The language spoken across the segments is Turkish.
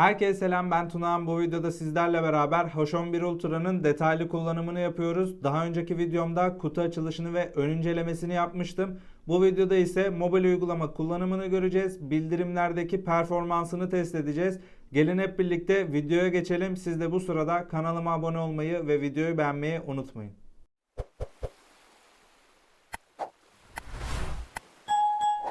Herkese selam ben Tunağan. Bu videoda sizlerle beraber H11 Ultra'nın detaylı kullanımını yapıyoruz. Daha önceki videomda kutu açılışını ve ön incelemesini yapmıştım. Bu videoda ise mobil uygulama kullanımını göreceğiz. Bildirimlerdeki performansını test edeceğiz. Gelin hep birlikte videoya geçelim. Siz de bu sırada kanalıma abone olmayı ve videoyu beğenmeyi unutmayın.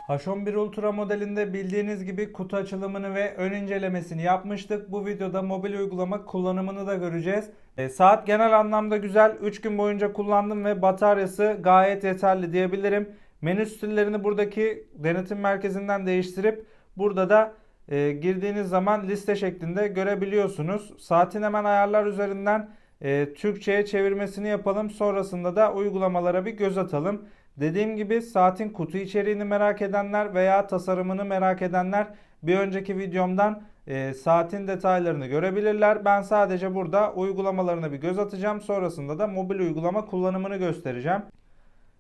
H11 Ultra modelinde bildiğiniz gibi kutu açılımını ve ön incelemesini yapmıştık. Bu videoda mobil uygulama kullanımını da göreceğiz. E, saat genel anlamda güzel. 3 gün boyunca kullandım ve bataryası gayet yeterli diyebilirim. Menü stillerini buradaki denetim merkezinden değiştirip burada da e, girdiğiniz zaman liste şeklinde görebiliyorsunuz. Saatin hemen ayarlar üzerinden e, Türkçe'ye çevirmesini yapalım. Sonrasında da uygulamalara bir göz atalım. Dediğim gibi saatin kutu içeriğini merak edenler veya tasarımını merak edenler bir önceki videomdan e, saatin detaylarını görebilirler. Ben sadece burada uygulamalarına bir göz atacağım. Sonrasında da mobil uygulama kullanımını göstereceğim.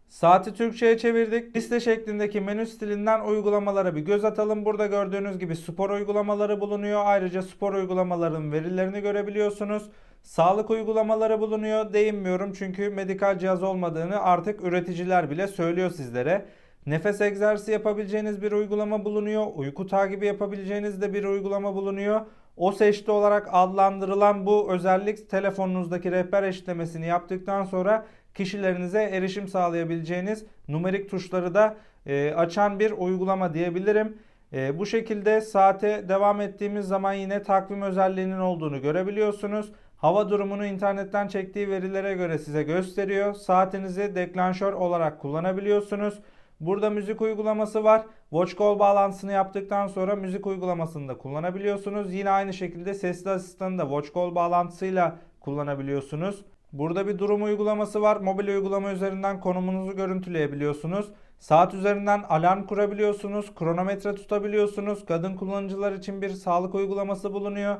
Saati Türkçe'ye çevirdik. Liste şeklindeki menü stilinden uygulamalara bir göz atalım. Burada gördüğünüz gibi spor uygulamaları bulunuyor. Ayrıca spor uygulamaların verilerini görebiliyorsunuz. Sağlık uygulamaları bulunuyor. Değinmiyorum çünkü medikal cihaz olmadığını artık üreticiler bile söylüyor sizlere. Nefes egzersizi yapabileceğiniz bir uygulama bulunuyor. Uyku takibi yapabileceğiniz de bir uygulama bulunuyor. O seçti olarak adlandırılan bu özellik telefonunuzdaki rehber eşitlemesini yaptıktan sonra kişilerinize erişim sağlayabileceğiniz numerik tuşları da e, açan bir uygulama diyebilirim. E, bu şekilde saate devam ettiğimiz zaman yine takvim özelliğinin olduğunu görebiliyorsunuz. Hava durumunu internetten çektiği verilere göre size gösteriyor. Saatinizi deklanşör olarak kullanabiliyorsunuz. Burada müzik uygulaması var. Watch Call bağlantısını yaptıktan sonra müzik uygulamasını da kullanabiliyorsunuz. Yine aynı şekilde sesli asistanı da Watch Call bağlantısıyla kullanabiliyorsunuz. Burada bir durum uygulaması var. Mobil uygulama üzerinden konumunuzu görüntüleyebiliyorsunuz. Saat üzerinden alarm kurabiliyorsunuz. Kronometre tutabiliyorsunuz. Kadın kullanıcılar için bir sağlık uygulaması bulunuyor.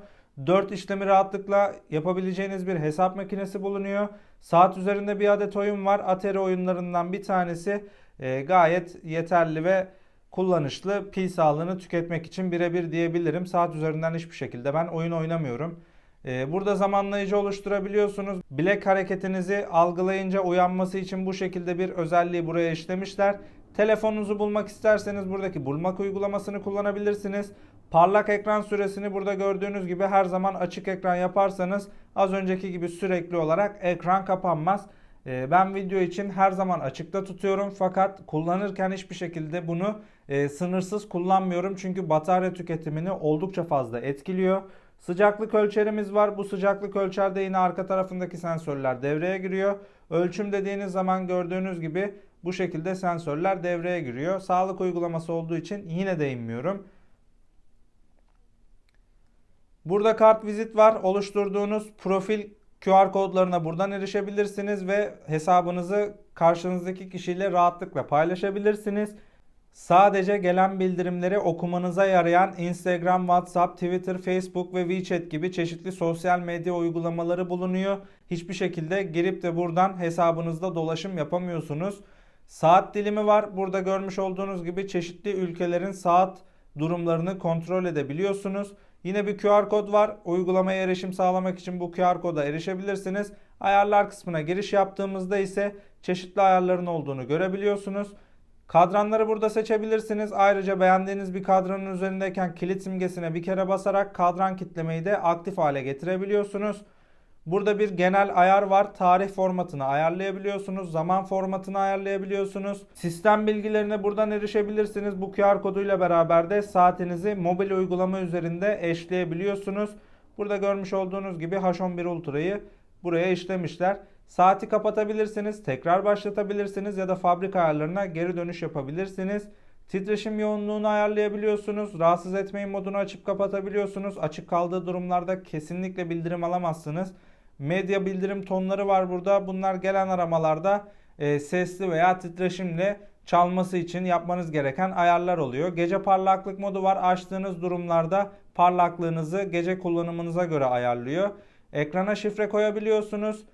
4 işlemi rahatlıkla yapabileceğiniz bir hesap makinesi bulunuyor. Saat üzerinde bir adet oyun var. Atari oyunlarından bir tanesi e, gayet yeterli ve kullanışlı. Pil sağlığını tüketmek için birebir diyebilirim. Saat üzerinden hiçbir şekilde ben oyun oynamıyorum. E, burada zamanlayıcı oluşturabiliyorsunuz. Bilek hareketinizi algılayınca uyanması için bu şekilde bir özelliği buraya işlemişler. Telefonunuzu bulmak isterseniz buradaki bulmak uygulamasını kullanabilirsiniz. Parlak ekran süresini burada gördüğünüz gibi her zaman açık ekran yaparsanız az önceki gibi sürekli olarak ekran kapanmaz. Ee, ben video için her zaman açıkta tutuyorum fakat kullanırken hiçbir şekilde bunu e, sınırsız kullanmıyorum çünkü batarya tüketimini oldukça fazla etkiliyor. Sıcaklık ölçerimiz var. Bu sıcaklık ölçerde yine arka tarafındaki sensörler devreye giriyor. Ölçüm dediğiniz zaman gördüğünüz gibi bu şekilde sensörler devreye giriyor. Sağlık uygulaması olduğu için yine değinmiyorum. Burada kart vizit var. Oluşturduğunuz profil QR kodlarına buradan erişebilirsiniz ve hesabınızı karşınızdaki kişiyle rahatlıkla paylaşabilirsiniz. Sadece gelen bildirimleri okumanıza yarayan Instagram, WhatsApp, Twitter, Facebook ve WeChat gibi çeşitli sosyal medya uygulamaları bulunuyor. Hiçbir şekilde girip de buradan hesabınızda dolaşım yapamıyorsunuz. Saat dilimi var. Burada görmüş olduğunuz gibi çeşitli ülkelerin saat durumlarını kontrol edebiliyorsunuz. Yine bir QR kod var. Uygulamaya erişim sağlamak için bu QR koda erişebilirsiniz. Ayarlar kısmına giriş yaptığımızda ise çeşitli ayarların olduğunu görebiliyorsunuz. Kadranları burada seçebilirsiniz. Ayrıca beğendiğiniz bir kadranın üzerindeyken kilit simgesine bir kere basarak kadran kitlemeyi de aktif hale getirebiliyorsunuz. Burada bir genel ayar var. Tarih formatını ayarlayabiliyorsunuz. Zaman formatını ayarlayabiliyorsunuz. Sistem bilgilerine buradan erişebilirsiniz. Bu QR koduyla beraber de saatinizi mobil uygulama üzerinde eşleyebiliyorsunuz. Burada görmüş olduğunuz gibi H11 Ultra'yı buraya işlemişler. Saati kapatabilirsiniz, tekrar başlatabilirsiniz ya da fabrika ayarlarına geri dönüş yapabilirsiniz. Titreşim yoğunluğunu ayarlayabiliyorsunuz. Rahatsız etmeyin modunu açıp kapatabiliyorsunuz. Açık kaldığı durumlarda kesinlikle bildirim alamazsınız. Medya bildirim tonları var burada. Bunlar gelen aramalarda e, sesli veya titreşimle çalması için yapmanız gereken ayarlar oluyor. Gece parlaklık modu var. Açtığınız durumlarda parlaklığınızı gece kullanımınıza göre ayarlıyor. Ekrana şifre koyabiliyorsunuz.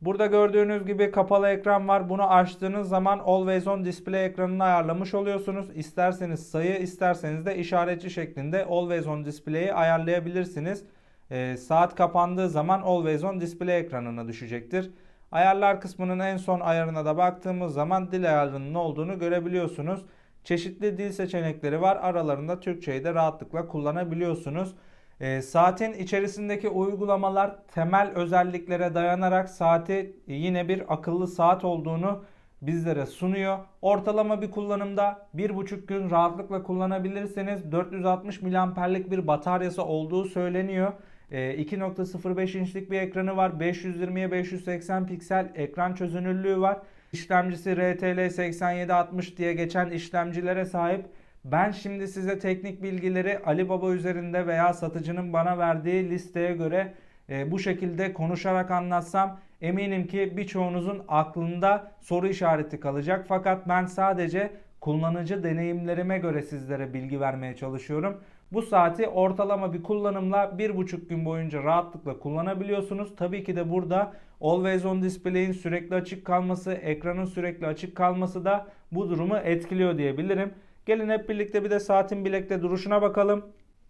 Burada gördüğünüz gibi kapalı ekran var. Bunu açtığınız zaman Always On Display ekranını ayarlamış oluyorsunuz. İsterseniz sayı, isterseniz de işaretçi şeklinde Always On Display'i ayarlayabilirsiniz. Ee, saat kapandığı zaman Always On Display ekranına düşecektir. Ayarlar kısmının en son ayarına da baktığımız zaman dil ayarının olduğunu görebiliyorsunuz. Çeşitli dil seçenekleri var. Aralarında Türkçeyi de rahatlıkla kullanabiliyorsunuz. E, saatin içerisindeki uygulamalar temel özelliklere dayanarak saati yine bir akıllı saat olduğunu bizlere sunuyor. Ortalama bir kullanımda 1,5 gün rahatlıkla kullanabilirsiniz. 460 miliamperlik bir bataryası olduğu söyleniyor. E, 2.05 inçlik bir ekranı var. 520'ye 580 piksel ekran çözünürlüğü var. İşlemcisi RTL 8760 diye geçen işlemcilere sahip. Ben şimdi size teknik bilgileri Ali Baba üzerinde veya satıcının bana verdiği listeye göre e, bu şekilde konuşarak anlatsam eminim ki birçoğunuzun aklında soru işareti kalacak. Fakat ben sadece kullanıcı deneyimlerime göre sizlere bilgi vermeye çalışıyorum. Bu saati ortalama bir kullanımla bir buçuk gün boyunca rahatlıkla kullanabiliyorsunuz. Tabii ki de burada Always On Display'in sürekli açık kalması, ekranın sürekli açık kalması da bu durumu etkiliyor diyebilirim. Gelin hep birlikte bir de saatin bilekte duruşuna bakalım.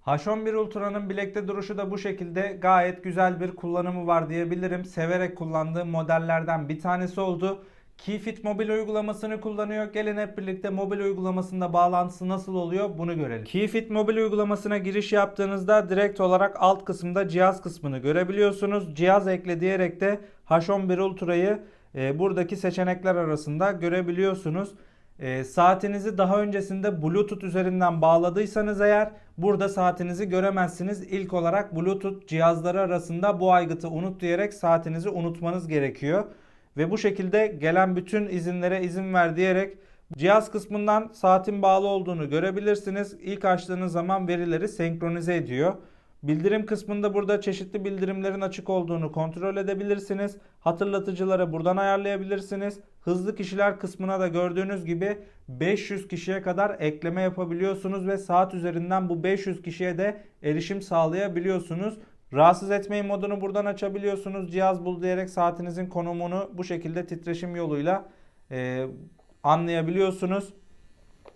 H11 Ultra'nın bilekte duruşu da bu şekilde gayet güzel bir kullanımı var diyebilirim. Severek kullandığım modellerden bir tanesi oldu. Keyfit mobil uygulamasını kullanıyor. Gelin hep birlikte mobil uygulamasında bağlantısı nasıl oluyor bunu görelim. Keyfit mobil uygulamasına giriş yaptığınızda direkt olarak alt kısımda cihaz kısmını görebiliyorsunuz. Cihaz ekle diyerek de H11 Ultra'yı e, buradaki seçenekler arasında görebiliyorsunuz. E, saatinizi daha öncesinde Bluetooth üzerinden bağladıysanız eğer burada saatinizi göremezsiniz. İlk olarak Bluetooth cihazları arasında bu aygıtı unut diyerek saatinizi unutmanız gerekiyor. Ve bu şekilde gelen bütün izinlere izin ver diyerek cihaz kısmından saatin bağlı olduğunu görebilirsiniz. İlk açtığınız zaman verileri senkronize ediyor. Bildirim kısmında burada çeşitli bildirimlerin açık olduğunu kontrol edebilirsiniz. Hatırlatıcıları buradan ayarlayabilirsiniz. Hızlı kişiler kısmına da gördüğünüz gibi 500 kişiye kadar ekleme yapabiliyorsunuz ve saat üzerinden bu 500 kişiye de erişim sağlayabiliyorsunuz. Rahatsız etmeyin modunu buradan açabiliyorsunuz. Cihaz bul diyerek saatinizin konumunu bu şekilde titreşim yoluyla e, anlayabiliyorsunuz.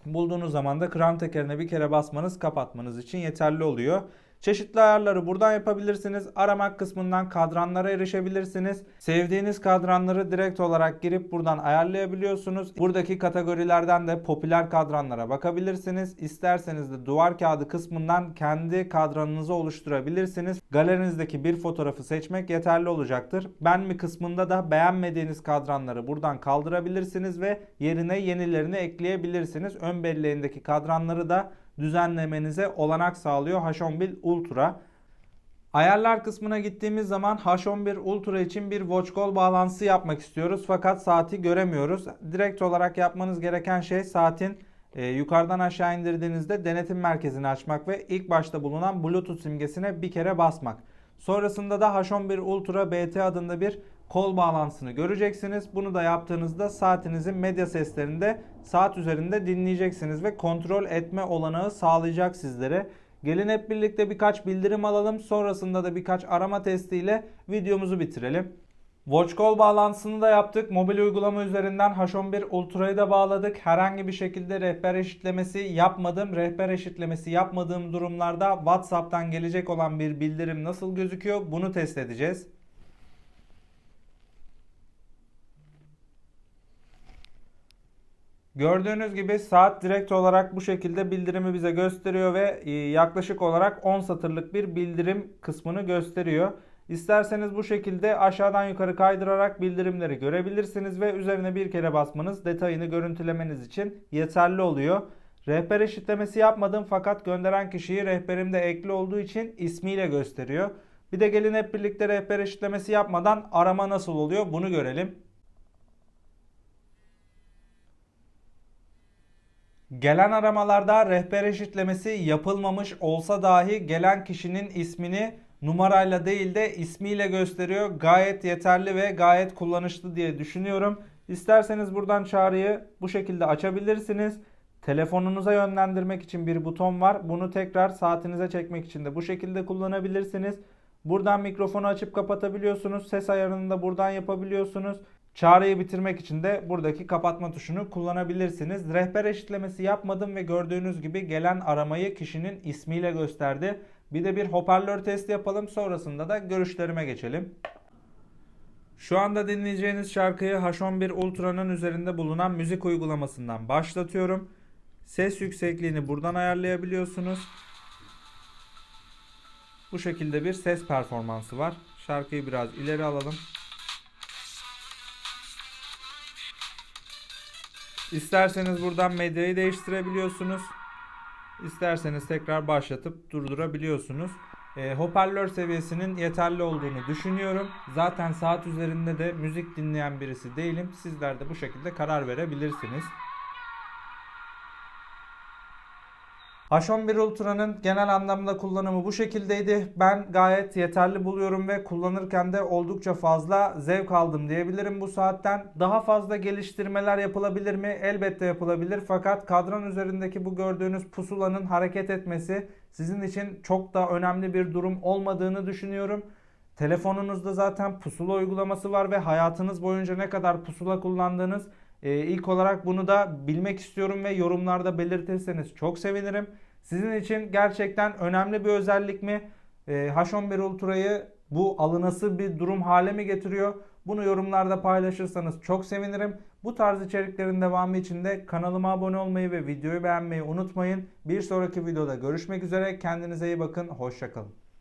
Bulduğunuz zaman da kram tekerine bir kere basmanız kapatmanız için yeterli oluyor. Çeşitli ayarları buradan yapabilirsiniz. Aramak kısmından kadranlara erişebilirsiniz. Sevdiğiniz kadranları direkt olarak girip buradan ayarlayabiliyorsunuz. Buradaki kategorilerden de popüler kadranlara bakabilirsiniz. İsterseniz de duvar kağıdı kısmından kendi kadranınızı oluşturabilirsiniz. Galerinizdeki bir fotoğrafı seçmek yeterli olacaktır. Ben mi kısmında da beğenmediğiniz kadranları buradan kaldırabilirsiniz ve yerine yenilerini ekleyebilirsiniz. Ön belleğindeki kadranları da düzenlemenize olanak sağlıyor H11 Ultra. Ayarlar kısmına gittiğimiz zaman H11 Ultra için bir watch goal bağlantısı yapmak istiyoruz fakat saati göremiyoruz. Direkt olarak yapmanız gereken şey saatin e, yukarıdan aşağı indirdiğinizde denetim merkezini açmak ve ilk başta bulunan Bluetooth simgesine bir kere basmak. Sonrasında da H11 Ultra BT adında bir kol bağlantısını göreceksiniz. Bunu da yaptığınızda saatinizin medya seslerinde saat üzerinde dinleyeceksiniz ve kontrol etme olanağı sağlayacak sizlere. Gelin hep birlikte birkaç bildirim alalım. Sonrasında da birkaç arama testiyle videomuzu bitirelim. Watch Call bağlantısını da yaptık. Mobil uygulama üzerinden H11 Ultra'yı da bağladık. Herhangi bir şekilde rehber eşitlemesi yapmadım. Rehber eşitlemesi yapmadığım durumlarda WhatsApp'tan gelecek olan bir bildirim nasıl gözüküyor bunu test edeceğiz. Gördüğünüz gibi saat direkt olarak bu şekilde bildirimi bize gösteriyor ve e, yaklaşık olarak 10 satırlık bir bildirim kısmını gösteriyor. İsterseniz bu şekilde aşağıdan yukarı kaydırarak bildirimleri görebilirsiniz ve üzerine bir kere basmanız detayını görüntülemeniz için yeterli oluyor. Rehber eşitlemesi yapmadım fakat gönderen kişiyi rehberimde ekli olduğu için ismiyle gösteriyor. Bir de gelin hep birlikte rehber eşitlemesi yapmadan arama nasıl oluyor bunu görelim. Gelen aramalarda rehber eşitlemesi yapılmamış olsa dahi gelen kişinin ismini numarayla değil de ismiyle gösteriyor. Gayet yeterli ve gayet kullanışlı diye düşünüyorum. İsterseniz buradan çağrıyı bu şekilde açabilirsiniz. Telefonunuza yönlendirmek için bir buton var. Bunu tekrar saatinize çekmek için de bu şekilde kullanabilirsiniz. Buradan mikrofonu açıp kapatabiliyorsunuz. Ses ayarını da buradan yapabiliyorsunuz. Çağrıyı bitirmek için de buradaki kapatma tuşunu kullanabilirsiniz. Rehber eşitlemesi yapmadım ve gördüğünüz gibi gelen aramayı kişinin ismiyle gösterdi. Bir de bir hoparlör testi yapalım. Sonrasında da görüşlerime geçelim. Şu anda dinleyeceğiniz şarkıyı H11 Ultra'nın üzerinde bulunan müzik uygulamasından başlatıyorum. Ses yüksekliğini buradan ayarlayabiliyorsunuz. Bu şekilde bir ses performansı var. Şarkıyı biraz ileri alalım. İsterseniz buradan medyayı değiştirebiliyorsunuz. İsterseniz tekrar başlatıp durdurabiliyorsunuz. E, hoparlör seviyesinin yeterli olduğunu düşünüyorum. Zaten saat üzerinde de müzik dinleyen birisi değilim. Sizler de bu şekilde karar verebilirsiniz. H11 Ultra'nın genel anlamda kullanımı bu şekildeydi. Ben gayet yeterli buluyorum ve kullanırken de oldukça fazla zevk aldım diyebilirim bu saatten. Daha fazla geliştirmeler yapılabilir mi? Elbette yapılabilir. Fakat kadran üzerindeki bu gördüğünüz pusulanın hareket etmesi sizin için çok da önemli bir durum olmadığını düşünüyorum. Telefonunuzda zaten pusula uygulaması var ve hayatınız boyunca ne kadar pusula kullandığınız ee, ilk olarak bunu da bilmek istiyorum ve yorumlarda belirtirseniz çok sevinirim. Sizin için gerçekten önemli bir özellik mi? Ee, H11 Ultra'yı bu alınası bir durum hale mi getiriyor? Bunu yorumlarda paylaşırsanız çok sevinirim. Bu tarz içeriklerin devamı için de kanalıma abone olmayı ve videoyu beğenmeyi unutmayın. Bir sonraki videoda görüşmek üzere. Kendinize iyi bakın. Hoşçakalın.